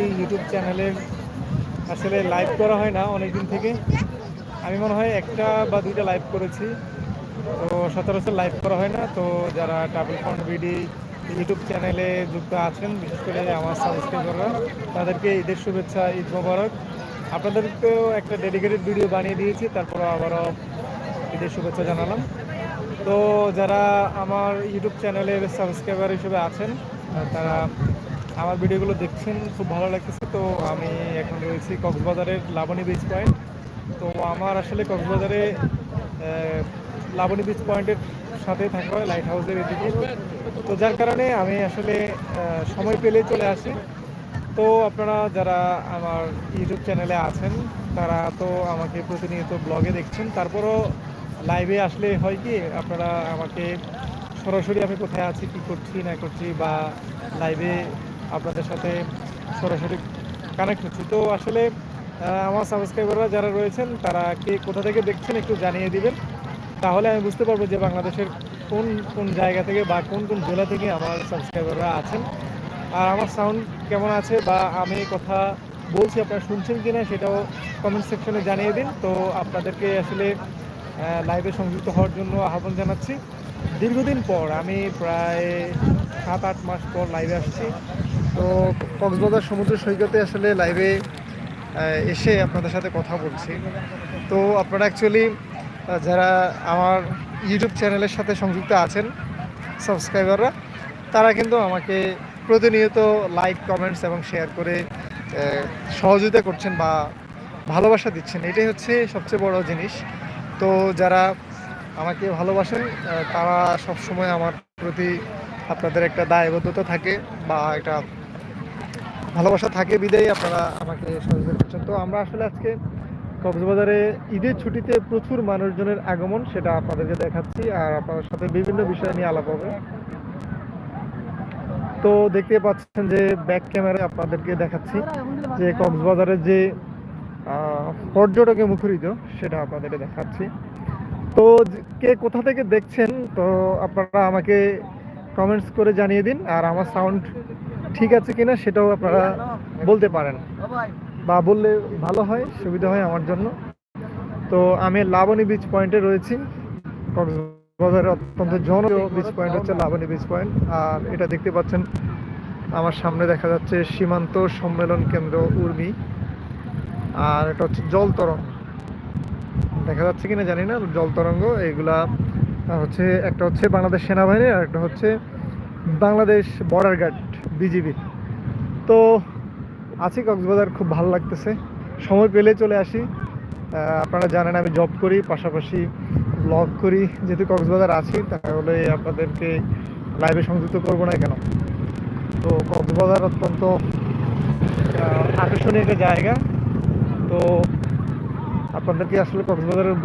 BD YouTube চ্যানেলের আসলে live করা হয় না অনেক দিন থেকে। আমি মনে হয় একটা বা দুইটা লাইভ করেছি। তো সচরাচর লাইভ করা হয় না। তো যারা ট্রাভেল ফান্ড বিডি ইউটিউব চ্যানেলে যুক্ত আছেন, বিশেষ করে আমার সাবস্ক্রাইবাররা তাদেরকে ঈদের শুভেচ্ছা, ঈদ মোবারক। আপনাদেরকেও একটা ডেডিকেটেড ভিডিও বানিয়ে দিয়েছি তারপর আবারও ঈদের শুভেচ্ছা জানালাম। তো যারা আমার ইউটিউব চ্যানেলের সাবস্ক্রাইবার হিসেবে আছেন, তারা আমার ভিডিওগুলো দেখছেন, খুব ভালো লাগতেছে। তো আমি এখন রয়েছি কক্সবাজারের লাবণী বিচ পয়েন্ট তো আমার আসলে কক্সবাজারে লাবণী বিচ পয়েন্টের সাথে থাকা হয় লাইট হাউসের এদিকে। তো যার কারণে আমি আসলে সময় পেলে চলে আসি। তো আপনারা যারা আমার ইউটিউব চ্যানেলে আছেন, তারা তো আমাকে প্রতিনিয়ত ব্লগে দেখছেন। তারপরও লাইভে আসলে হয় কি, আপনারা আমাকে সরাসরি আমি কোথায় আছি, কি করছি, না করছি, বা লাইভে আপনাদের সাথে সরাসরি কানেক্ট হচ্ছি। তো আসলে আমার সাবস্ক্রাইবাররা যারা রয়েছেন, তারা কে কোথা থেকে দেখছেন একটু জানিয়ে দিবেন। তাহলে আমি বুঝতে পারব যে বাংলাদেশের কোন কোন জায়গা থেকে বা কোন কোন জেলা থেকে আমার সাবস্ক্রাইবাররা আছেন। আর আমার সাউন্ড কেমন আছে বা আমি কথা বলছি, আপনারা শুনছেন কি না সেটাও কমেন্ট সেকশনে জানিয়ে দিন। তো আপনাদেরকে আসলে লাইভে সংযুক্ত হওয়ার জন্য আহ্বান জানাচ্ছি। দীর্ঘদিন পর আমি প্রায় সাত আট মাস পর লাইভে আসছি। তো কক্সবাজার সমুদ্র সৈকতে আসলে লাইভে এসে আপনাদের সাথে কথা বলছি। তো আপনারা অ্যাকচুয়ালি যারা আমার ইউটিউব চ্যানেলের সাথে সংযুক্ত আছেন সাবস্ক্রাইবাররা তারা কিন্তু আমাকে প্রতিনিয়ত লাইক কমেন্টস এবং শেয়ার করে সহযোগিতা করছেন বা ভালোবাসা দিচ্ছেন। এটাই হচ্ছে সবচেয়ে বড় জিনিস। তো যারা আমাকে ভালোবাসেন তারা সবসময় আমার প্রতি আপনাদের একটা দায়বদ্ধতা থাকে বা একটা ভালোবাসা থাকে, বিদায়ী আপনারা আমাকে সহযোগিতা করছেন। তো আমরা আসলে আজকে কক্সবাজারে ঈদের ছুটিতে প্রচুর মানুষজনের আগমন সেটা আপনাদেরকে দেখাচ্ছি আর আপনাদের সাথে বিভিন্ন বিষয় নিয়ে আলাপ হবে। তো দেখতে পাচ্ছেন যে ব্যাক ক্যামেরায় আপনাদেরকে দেখাচ্ছি যে কক্সবাজারের যে পর্যটকে মুখরিত সেটা আপনাদেরকে দেখাচ্ছি। তো কে কোথা থেকে দেখছেন, তো আপনারা আমাকে কমেন্টস করে জানিয়ে দিন, আর আমার সাউন্ড ঠিক আছে কিনা সেটাও আপনারা বলতে পারেন। বা বললে ভালো হয়, সুবিধা হয় আমার জন্য। তো আমি লাবণী বিচ পয়েন্টে রয়েছি। কক্সবাজারের অত্যন্ত জনপ্রিয় বিচ পয়েন্ট হচ্ছে লাবণী বিচ পয়েন্ট আর এটা দেখতে পাচ্ছেন, আমার সামনে দেখা যাচ্ছে সীমান্ত সম্মেলন কেন্দ্র উর্মি। আর এটা হচ্ছে জল তরঙ্গ। দেখা যাচ্ছে কিনা জানি না, জল তরঙ্গ, এগুলা হচ্ছে একটা হচ্ছে বাংলাদেশ সেনাবাহিনী আর একটা হচ্ছে বাংলাদেশ বর্ডার গার্ড বিজিবি তো আছি কক্সবাজার, খুব ভালো লাগতেছে। সময় পেলে চলে আসি। আপনারা জানেন আমি জব করি, পাশাপাশি ব্লগ করি। যেহেতু কক্সবাজার আছি, তাহলে আপনাদেরকে লাইভে সংযুক্ত করব না কেন? তো কক্সবাজার অত্যন্ত আকর্ষণীয় একটা জায়গা। তো আপনাদেরকে আসলে কক্সবাজারের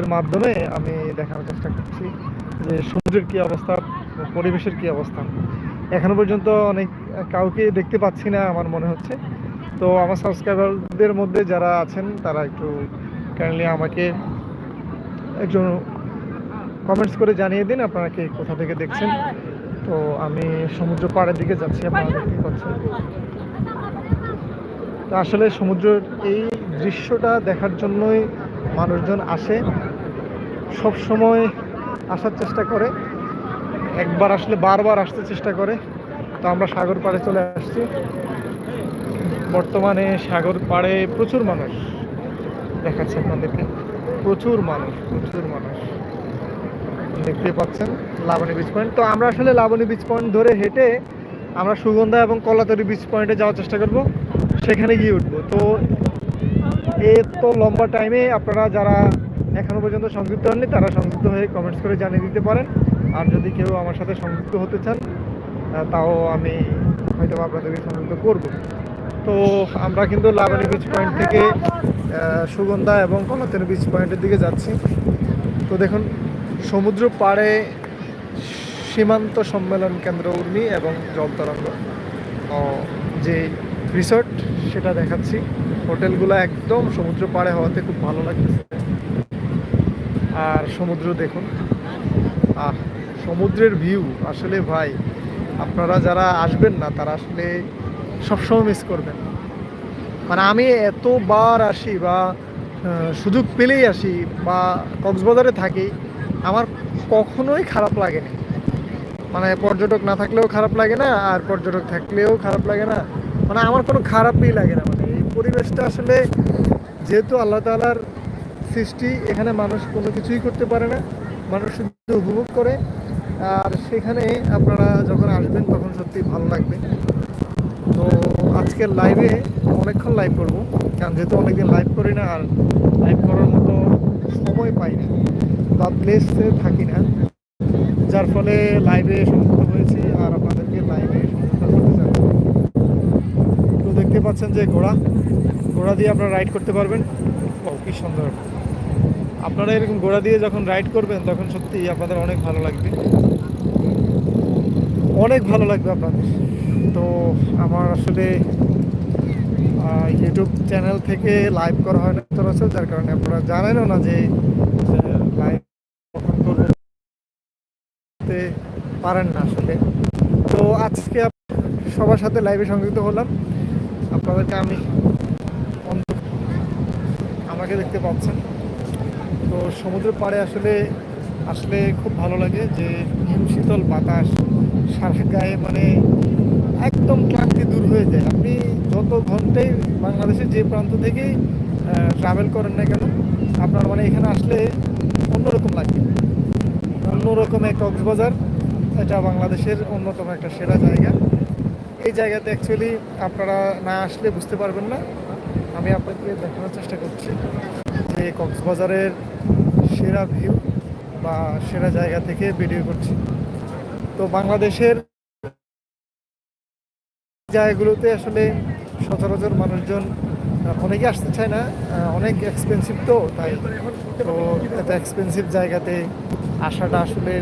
ব্লগের মাধ্যমে আমি দেখানোর চেষ্টা করছি যে সমুদ্রের কী অবস্থা, পরিবেশের কী অবস্থা। এখনও পর্যন্ত অনেক কাউকে দেখতে পাচ্ছি না, আমার মনে হচ্ছে। তো আমার সাবস্ক্রাইবারদের মধ্যে যারা আছেন, তারা একটু কাইন্ডলি আমাকে একজন কমেন্টস করে জানিয়ে দিন, আপনারা কে কোথা থেকে দেখছেন। তো আমি সমুদ্র পাড়ের দিকে যাচ্ছি, আপনারা তো আসলে সমুদ্রের এই দৃশ্যটা দেখার জন্যই মানুষজন আসে। সব সময় আসার চেষ্টা করে, একবার আসলে বারবার আসতে চেষ্টা করে। তো আমরা সাগর পাড়ে চলে আসছি। বর্তমানে সাগর পাড়ে প্রচুর মানুষ দেখাচ্ছে আপনাদেরকে। প্রচুর মানুষ প্রচুর মানুষ। দেখতে পাচ্ছেন, লাবণী বিচ পয়েন্ট তো আমরা আসলে লাবণী বিচ পয়েন্ট ধরে হেঁটে আমরা সুগন্ধা এবং কলাতরি বিচ পয়েন্টে যাওয়ার চেষ্টা করব। সেখানে গিয়ে উঠবো। তো এর তো লম্বা টাইমে আপনারা যারা এখনও পর্যন্ত সংযুক্ত হননি, তারা সংযুক্ত হয়ে কমেন্টস করে জানিয়ে দিতে পারেন। আর যদি কেউ আমার সাথে সংযুক্ত হতে চান তাও আমি হয়তো আপনাদেরকে সংযুক্ত করব। তো আমরা কিন্তু লাবণী বিচ পয়েন্ট থেকে সুগন্ধা এবং কলাতরি বিচ পয়েন্টের দিকে যাচ্ছি। তো দেখুন, সমুদ্র পাড়ে সীমান্ত সম্মেলন কেন্দ্র উর্মি এবং জল তরঙ্গ। ও, যে রিসর্ট সেটা দেখাচ্ছি। হোটেলগুলো একদম সমুদ্র পাড়ে হওয়াতে খুব ভালো লাগতেছে। আর সমুদ্র দেখুন। আহ, সমুদ্রের ভিউ আসলে ভাই, আপনারা যারা আসবেন না, তারা আসলে সবসময় মিস করবেন। মানে আমি এতবার আসি বা সুযোগ পেলেই আসি বা, কক্সবাজারে থাকি, আমার কখনোই খারাপ লাগে না। মানে পর্যটক না থাকলেও খারাপ লাগে না, আর পর্যটক থাকলেও খারাপ লাগে না। মানে আমার কোনো খারাপই লাগে না। মানে এই পরিবেশটা আসলে, যেহেতু আল্লাহ তালার সৃষ্টি এখানে মানুষ কোনো কিছুই করতে পারে না, মানুষ শুধু উপভোগ করে। আর সেখানে আপনারা যখন আসবেন তখন সত্যি ভালো লাগবে। তো আজকের লাইভে অনেকক্ষণ লাইভ করব, কারণ যেহেতু অনেকদিন লাইভ করি না আর লাইভ করার মতো সময় পাই না, বা প্লেসে থাকি না। যার ফলে লাইভে সম্মুখ হয়েছি আর আপনাদেরকে লাইভে সম্মুখ করতে চাই তো দেখতে পাচ্ছেন যে ঘোড়া ঘোড়া দিয়ে আপনারা রাইড করতে পারবেন। ও, কি সুন্দর। আপনারা এরকম ঘোড়া দিয়ে যখন রাইড করবেন, তখন সত্যি আপনাদের অনেক ভালো লাগবে। অনেক ভালো লাগবে আপনাদের। তো আমার আসলে ইউটিউব চ্যানেল থেকে লাইভ করা হয় না সচরাচর যার কারণে আপনারা জানেনও না যে লাইভ করতে পারেন না আসলে। তো আজকে সবার সাথে লাইভে সংযুক্ত হলাম। আপনাদেরকে আমি আমাকে দেখতে পাচ্ছেন। তো সমুদ্রের পাড়ে আসলে আসলে খুব ভালো লাগে যে হিম শীতল বাতাস, সারা গায়ে মানে একদম ক্লান্তি দূর হয়ে যায়। আপনি যত ঘন্টাই বাংলাদেশের যে প্রান্ত থেকেই ট্রাভেল করেন না কেন, আপনার মানে এখানে আসলে অন্যরকম লাগবে অন্যরকম এক কক্সবাজার, এটা বাংলাদেশের অন্যতম একটা সেরা জায়গা। এই জায়গাতে অ্যাকচুয়ালি আপনারা না আসলে বুঝতে পারবেন না। আমি আপনাকে দেখানোর চেষ্টা করছি। যে কক্সবাজারের সেরা ভিউ বা সেরা জায়গা থেকে ভিডিও করছি। তো বাংলাদেশের জায়গাগুলোতে আসলে সচরাচর মানুষজন অনেকে আসতে চায় না অনেক এক্সপেন্সিভ তো তাই। তো এত এক্সপেন্সিভ জায়গাতে আসাটা আসলে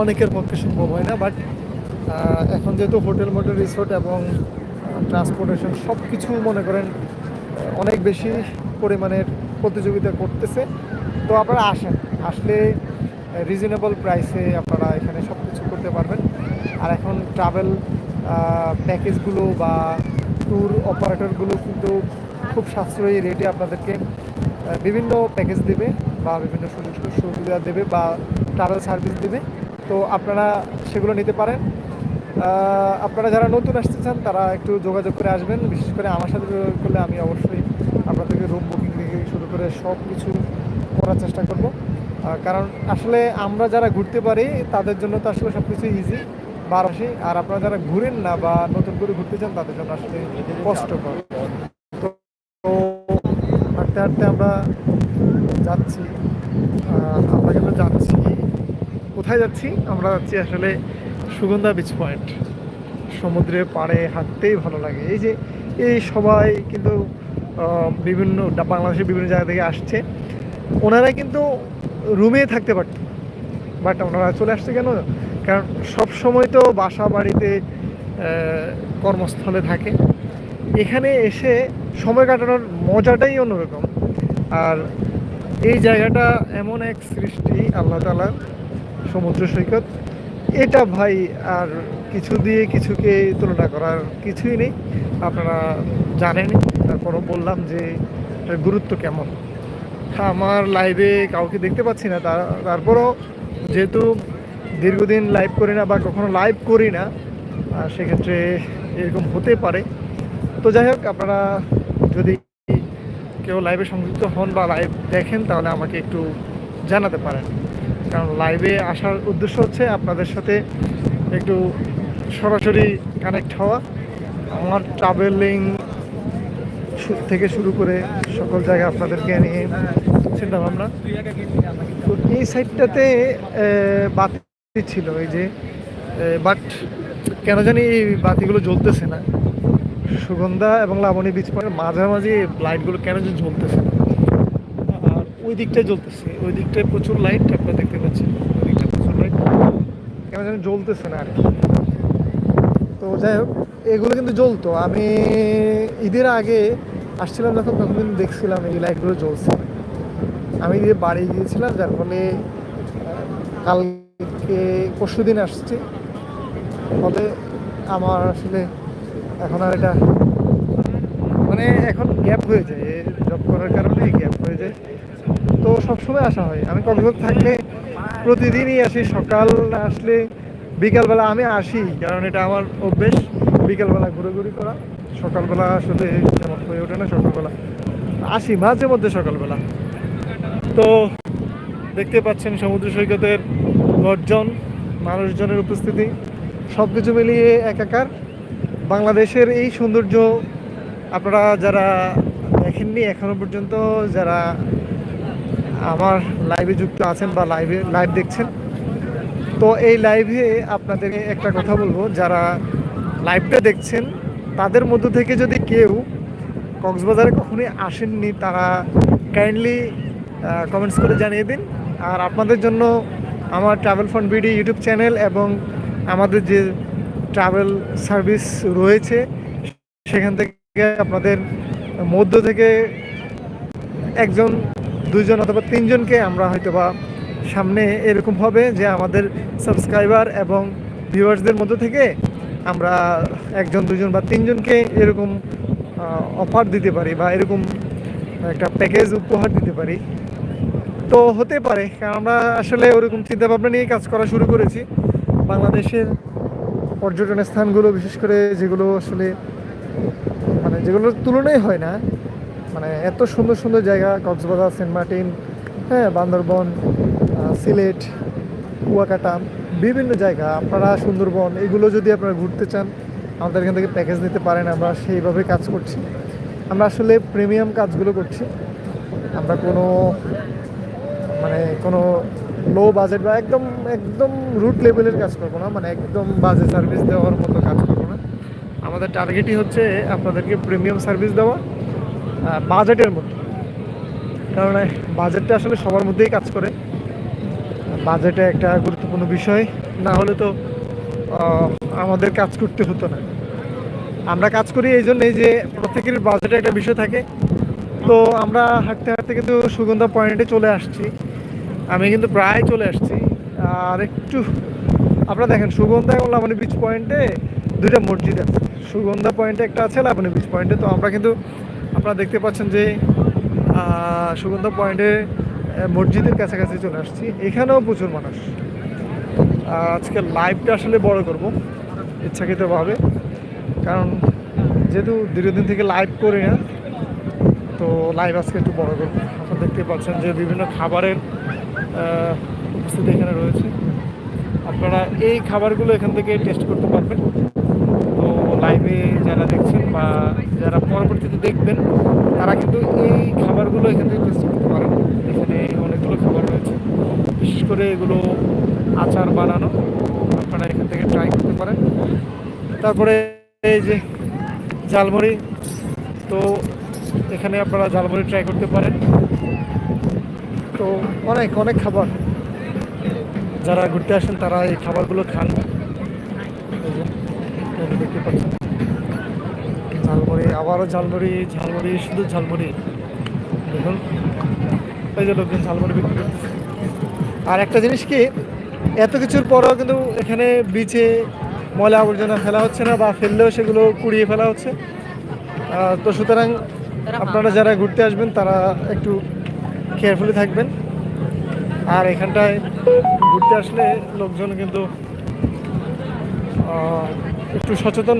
অনেকের পক্ষে সম্ভব হয় না বাট এখন যেহেতু হোটেল মোটেল, রিসোর্ট এবং ট্রান্সপোর্টেশন সব কিছু মনে করেন অনেক বেশি পরিমাণের প্রতিযোগিতা করতেছে। তো আপনারা আসেন। আসলে রিজনেবল প্রাইসে আপনারা এখানে সব কিছু করতে পারবেন। আর এখন ট্রাভেল প্যাকেজগুলো বা ট্যুর অপারেটরগুলো কিন্তু খুব সাশ্রয়ী রেটে আপনাদেরকে বিভিন্ন প্যাকেজ দেবে বা বিভিন্ন সুযোগ, সুবিধা দেবে বা ট্রাভেল সার্ভিস দেবে। তো আপনারা সেগুলো নিতে পারেন। আপনারা যারা নতুন আসতে চান, তারা একটু যোগাযোগ করে আসবেন। বিশেষ করে আমার সাথে করলে আমি অবশ্যই আপনাদেরকে রুম বুকিং করে সব কিছু করার চেষ্টা করব। কারণ আসলে আমরা যারা ঘুরতে পারি, তাদের জন্য তো আসলে সব কিছু ইজি বারোশি আর আপনারা যারা ঘুরেন না বা নতুন করে ঘুরতে চান, তাদের জন্য আসলে কষ্টকর। তো হাঁটতে হাঁটতে আমরা যাচ্ছি। আমরা কিন্তু যাচ্ছি? কোথায় যাচ্ছি? আমরা যাচ্ছি আসলে সুগন্ধা বিচ পয়েন্ট সমুদ্রের পাড়ে হাঁটতেই ভালো লাগে। এই যে, এই সবাই কিন্তু বিভিন্ন বাংলাদেশের বিভিন্ন জায়গা থেকে আসছে। ওনারা কিন্তু রুমে থাকতে পারত বাট ওনারা চলে আসছে কেন? কারণ সব সময় তো বাসা বাড়িতে কর্মস্থলে থাকে। এখানে এসে সময় কাটানোর মজাটাই অন্যরকম। আর এই জায়গাটা এমন এক সৃষ্টি, আল্লাহ তালার সমুদ্র সৈকত। এটা ভাই আর কিছু দিয়ে কিছুকে তুলনা করার কিছুই নেই। আপনারা জানেনই। তারপরও বললাম যে গুরুত্ব কেমন? আমার লাইভে কাউকে দেখতে পাচ্ছি না। তার, তারপরও যেহেতু দীর্ঘদিন লাইভ করি না বা কখনো লাইভ করি না সেক্ষেত্রে এরকম হতে পারে। তো যাই হোক, আপনারা যদি কেউ লাইভে সংযুক্ত হন বা লাইভ দেখেন, তাহলে আমাকে একটু জানাতে পারেন। কারণ লাইভে আসার উদ্দেশ্য হচ্ছে আপনাদের সাথে একটু সরাসরি কানেক্ট হওয়া। আমার ট্রাভেলিং থেকে শুরু করে সকল জায়গায় আপনাদেরকে নিয়ে ভাবনা তো এই সাইডটাতে বাতি ছিল এই যে বাট কেন জানি এই বাতিগুলো জ্বলতেছে না। সুগন্ধা এবং লাবণী বীজ পয়েন্টের মাঝামাঝি লাইটগুলো কেন যে জ্বলতেছে না। আর ওই দিকটায় জ্বলতেছে, ওই দিকটায় প্রচুর লাইট আপনারা দেখতে পাচ্ছেন। ওই দিকটায় প্রচুর লাইট কেন জানি জ্বলতেছে না আর কি। তো যাই হোক, এগুলো কিন্তু জ্বলতো। আমি ঈদের আগে আসছিলাম যখন তখন দেখছিলাম এই লাইটগুলো জ্বলছে। আমি দিয়ে বাড়ি গিয়েছিলাম, যার ফলে কালকে পরশু দিন আসছি। ফলে আমার আসলে এখন আর এটা মানে এখন গ্যাপ হয়ে যায় জব করার কারণে গ্যাপ হয়ে যায়। তো সবসময় আসা হয়। আমি কক্সবাজার থাকলে প্রতিদিনই আসি, সকাল আসলে বিকালবেলা আমি আসি, কারণ এটা আমার অভ্যেস, বিকালবেলা ঘুরে করা। সকালবেলা আসলে তেমন হয়ে ওঠে না, সকালবেলা আসি মাঝে মধ্যে সকালবেলা। তো দেখতে পাচ্ছেন সমুদ্র সৈকতের গর্জন, মানুষজনের উপস্থিতি সব কিছু মিলিয়ে একাকার। বাংলাদেশের এই সৌন্দর্য আপনারা যারা দেখেননি এখনও পর্যন্ত, যারা আমার লাইভে যুক্ত আছেন বা লাইভে লাইভ দেখছেন, তো এই লাইভে আপনাদেরকে একটা কথা বলব, যারা লাইভটা দেখছেন তাদের মধ্য থেকে যদি কেউ কক্সবাজারে কখনোই আসেননি, তারা কাইন্ডলি কমেন্টস করে জানিয়ে দিন। আর আপনাদের জন্য আমার travel fund BD YouTube channel এবং আমাদের যে ট্রাভেল সার্ভিস রয়েছে, সেখান থেকে আপনাদের মধ্য থেকে একজন, দুজন অথবা তিনজনকে আমরা হয়তোবা সামনে এরকম হবে যে আমাদের সাবস্ক্রাইবার এবং ভিউয়ার্সদের মধ্য থেকে আমরা একজন দুজন বা তিনজনকে এরকম অফার দিতে পারি বা এরকম একটা প্যাকেজ উপহার দিতে পারি। তো হতে পারে, কারণ আমরা আসলে ওরকম চিন্তাভাবনা নিয়ে কাজ করা শুরু করেছি। বাংলাদেশের পর্যটন স্থানগুলো, বিশেষ করে যেগুলো আসলে মানে যেগুলোর তুলনাই হয় না মানে এত সুন্দর সুন্দর জায়গা, কক্সবাজার, সেন্ট মার্টিন হ্যাঁ বান্দরবন সিলেট, কুয়াকাটা বিভিন্ন জায়গা, আপনারা সুন্দরবন, এগুলো যদি আপনারা ঘুরতে চান, আমাদের এখান থেকে প্যাকেজ নিতে পারেন, আমরা সেইভাবে কাজ করছি। আমরা আসলে প্রিমিয়াম কাজগুলো করছি। আমরা কোনো মানে কোনো লো বাজেট বা একদম একদম রুট লেভেলের কাজ করব না মানে একদম বাজে সার্ভিস দেওয়ার মতো কাজ করব না। আমাদের টার্গেটই হচ্ছে আপনাদেরকে প্রিমিয়াম সার্ভিস দেওয়া বাজেটের মধ্যে। কারণ বাজেটটা আসলে সবার মধ্যেই কাজ করে। বাজেটে একটা গুরুত্বপূর্ণ বিষয়, না হলে তো আমাদের কাজ করতে হতো না। আমরা কাজ করি এই জন্যই যে প্রত্যেকের বাজেটে একটা বিষয় থাকে। তো আমরা হাঁটতে হাঁটতে কিন্তু সুগন্ধা পয়েন্টে চলে আসছি। আমি কিন্তু প্রায় চলে আসছি। আর একটু, আপনারা দেখেন, সুগন্ধা এবং লাবণী বিচ পয়েন্টে দুইটা মসজিদ আছে। সুগন্ধা পয়েন্টে একটা আছে, লাবণী বিচ পয়েন্টে। তো আমরা কিন্তু, আপনারা দেখতে পাচ্ছেন যে সুগন্ধা পয়েন্টে মসজিদের কাছাকাছি চলে আসছি। এখানেও প্রচুর মানুষ। আজকে লাইভটা আসলে বড় করব, ইচ্ছাকৃতভাবে। কারণ যেহেতু দীর্ঘদিন থেকে লাইভ করি না, তো লাইভ আজকে একটু বড় করব। আপনারা দেখতে পাচ্ছেন যে বিভিন্ন খাবারের উপস্থিতি এখানে রয়েছে। আপনারা এই খাবারগুলো এখান থেকে টেস্ট করতে পারবেন। লাইভে যারা দেখছেন বা যারা পরবর্তীতে দেখবেন, তারা কিন্তু এই খাবারগুলো এখান থেকে টেস্ট করতে পারেন। এখানে অনেকগুলো খাবার রয়েছে। বিশেষ করে এগুলো আচার বানানো, আপনারা এখান থেকে ট্রাই করতে পারেন। তারপরে এই যে ঝালমুড়ি, তো এখানে আপনারা ঝালমুড়ি ট্রাই করতে পারেন। তো অনেক অনেক খাবার। যারা ঘুরতে আসেন, তারা এই খাবারগুলো খান। দেখতে পাচ্ছেন। ঝালমুড়ি আবারও ঝালমুড়ি ঝালমুড়ি শুধু ঝালমুড়ি। দেখুন এই যে লোকজন ঝালমুড়ি বিক্রি করতেছে। আর একটা জিনিস কি এত কিছুর পরেও কিন্তু এখানে বিচে ময়লা আবর্জনা ফেলা হচ্ছে না বা ফেললেও সেগুলো কুড়িয়ে ফেলা হচ্ছে। তো সুতরাং আপনারা যারা ঘুরতে আসবেন তারা একটু কেয়ারফুলি থাকবেন। আর এখানটায় ঘুরতে আসলে লোকজন কিন্তু একটু সচেতন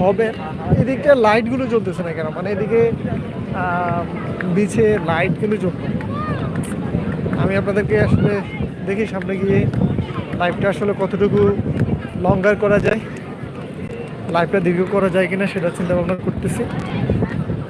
হবে। এদিকে লাইটগুলো জ্বলতেছে না কেন? মানে এদিকে বিছে লাইট কিন্তু জ্বলবে। আমি আপনাদেরকে আসলে দেখি সামনে গিয়ে লাইফটা আসলে কতটুকু লঙ্গার করা যায় লাইফটা দীর্ঘ করা যায় কিনা সেটা চিন্তা ভাবনা করতেছি।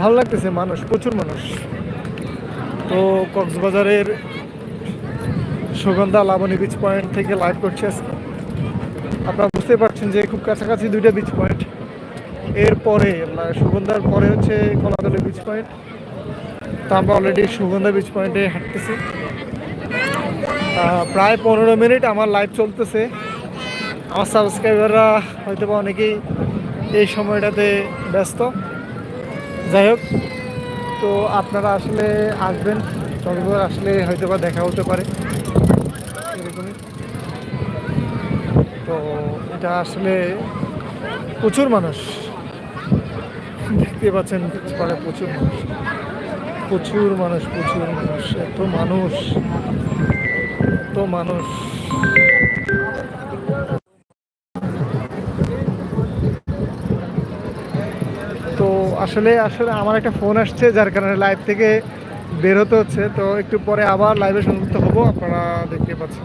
ভালো লাগতেছে মানুষ, প্রচুর মানুষ। তো কক্সবাজারের সুগন্ধা লাবণী বিচ পয়েন্ট থেকে লাইভ করছে আপনারা বুঝতে পারছেন যে খুব কাছাকাছি দুইটা বিচ পয়েন্ট এরপরে সুগন্ধার পরে হচ্ছে কলাতলি বিচ পয়েন্ট তো আমরা অলরেডি সুগন্ধা বিচ পয়েন্টে হাঁটতেছি। প্রায় পনেরো মিনিট আমার লাইভ চলতেছে। আমার সাবস্ক্রাইবাররা হয়তো বা অনেকেই এই সময়টাতে ব্যস্ত। যাই হোক, তো আপনারা আসলে আসবেন। চন্দ্রপুর আসলে হয়তো বা দেখা হতে পারে। তো এটা আসলে প্রচুর মানুষ। দেখতে পাচ্ছেন পাড়ে প্রচুর মানুষ। প্রচুর মানুষ প্রচুর মানুষ, এত মানুষ এত মানুষ। তো আসলে আসলে আমার একটা ফোন আসছে, যার কারণে লাইভ থেকে বের হতে হচ্ছে। তো একটু পরে আবার লাইভে সংযুক্ত হব, আপনারা দেখতে পাচ্ছেন।